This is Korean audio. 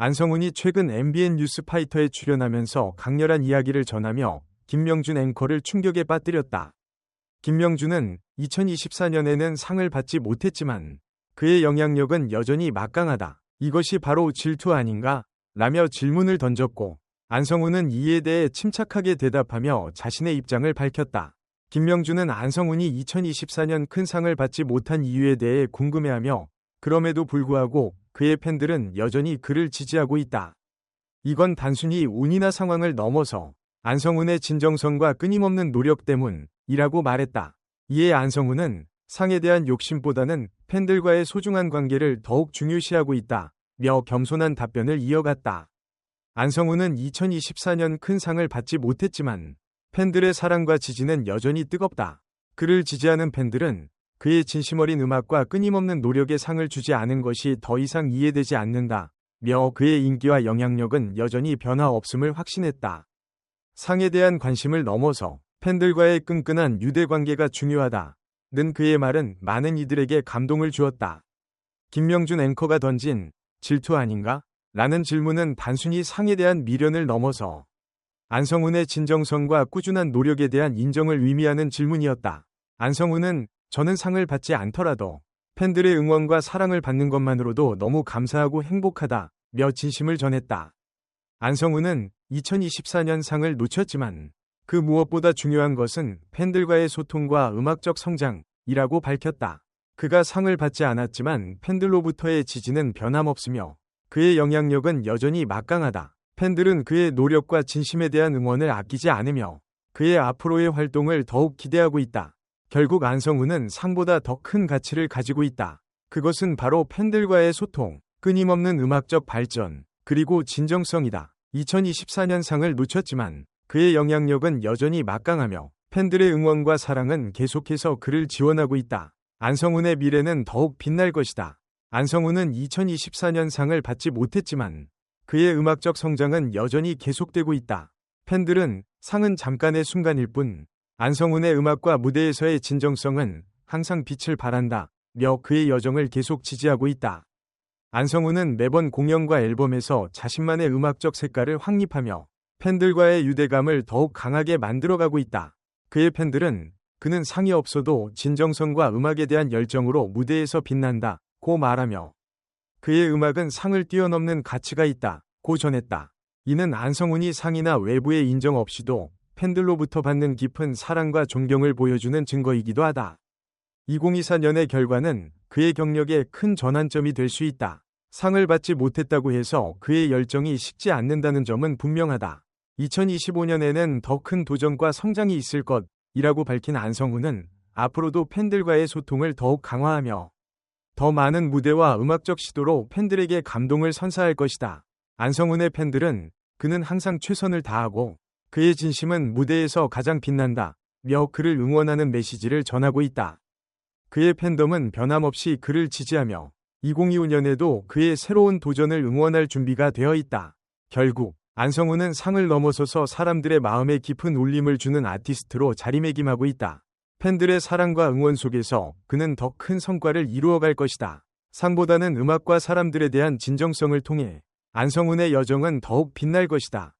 안성훈이 최근 MBN 뉴스파이터에 출연하면서 강렬한 이야기를 전하며 김명준 앵커를 충격에 빠뜨렸다. 김명준은 2024년에는 상을 받지 못했지만 그의 영향력은 여전히 막강하다. 이것이 바로 질투 아닌가? 라며 질문을 던졌고 안성훈은 이에 대해 침착하게 대답하며 자신의 입장을 밝혔다. 김명준은 안성훈이 2024년 큰 상을 받지 못한 이유에 대해 궁금해하며 그럼에도 불구하고 그의 팬들은 여전히 그를 지지하고 있다. 이건 단순히 운이나 상황을 넘어서 안성훈의 진정성과 끊임없는 노력 때문이라고 말했다. 이에 안성훈은 상에 대한 욕심보다는 팬들과의 소중한 관계를 더욱 중요시하고 있다. 며 겸손한 답변을 이어갔다. 안성훈은 2024년 큰 상을 받지 못했지만 팬들의 사랑과 지지는 여전히 뜨겁다. 그를 지지하는 팬들은 그의 진심 어린 음악과 끊임없는 노력에 상을 주지 않은 것이 더 이상 이해되지 않는다. 며 그의 인기와 영향력은 여전히 변화 없음을 확신했다. 상에 대한 관심을 넘어서 팬들과의 끈끈한 유대 관계가 중요하다. 는 그의 말은 많은 이들에게 감동을 주었다. 김명준 앵커가 던진 질투 아닌가? 라는 질문은 단순히 상에 대한 미련을 넘어서 안성훈의 진정성과 꾸준한 노력에 대한 인정을 의미하는 질문이었다. 안성훈은 저는 상을 받지 않더라도 팬들의 응원과 사랑을 받는 것만으로도 너무 감사하고 행복하다 며 진심을 전했다. 안성훈은 2024년 상을 놓쳤지만 그 무엇보다 중요한 것은 팬들과의 소통과 음악적 성장이라고 밝혔다. 그가 상을 받지 않았지만 팬들로부터의 지지는 변함없으며 그의 영향력은 여전히 막강하다. 팬들은 그의 노력과 진심에 대한 응원을 아끼지 않으며 그의 앞으로의 활동을 더욱 기대하고 있다. 결국 안성우는 상보다 더 큰 가치를 가지고 있다. 그것은 바로 팬들과의 소통, 끊임없는 음악적 발전, 그리고 진정성이다. 2024년 상을 놓쳤지만 그의 영향력은 여전히 막강하며 팬들의 응원과 사랑은 계속해서 그를 지원하고 있다. 안성훈의 미래는 더욱 빛날 것이다. 안성훈은 2024년 상을 받지 못했지만 그의 음악적 성장은 여전히 계속되고 있다. 팬들은 상은 잠깐의 순간일 뿐 안성훈의 음악과 무대에서의 진정성은 항상 빛을 발한다. 며 그의 여정을 계속 지지하고 있다. 안성훈은 매번 공연과 앨범에서 자신만의 음악적 색깔을 확립하며 팬들과의 유대감을 더욱 강하게 만들어가고 있다. 그의 팬들은 그는 상이 없어도 진정성과 음악에 대한 열정으로 무대에서 빛난다. 고 말하며 그의 음악은 상을 뛰어넘는 가치가 있다. 고 전했다. 이는 안성훈이 상이나 외부의 인정 없이도 팬들로부터 받는 깊은 사랑과 존경을 보여주는 증거이기도 하다. 2024년의 결과는 그의 경력에 큰 전환점이 될 수 있다. 상을 받지 못했다고 해서 그의 열정이 식지 않는다는 점은 분명하다. 2025년에는 더 큰 도전과 성장이 있을 것이라고 밝힌 안성훈은 앞으로도 팬들과의 소통을 더욱 강화하며 더 많은 무대와 음악적 시도로 팬들에게 감동을 선사할 것이다. 안성훈의 팬들은 그는 항상 최선을 다하고 그의 진심은 무대에서 가장 빛난다. 며 그를 응원하는 메시지를 전하고 있다. 그의 팬덤은 변함없이 그를 지지하며 2025년에도 그의 새로운 도전을 응원할 준비가 되어 있다. 결국 안성우는 상을 넘어서서 사람들의 마음에 깊은 울림을 주는 아티스트로 자리매김하고 있다. 팬들의 사랑과 응원 속에서 그는 더 큰 성과를 이루어갈 것이다. 상보다는 음악과 사람들에 대한 진정성을 통해 안성훈의 여정은 더욱 빛날 것이다.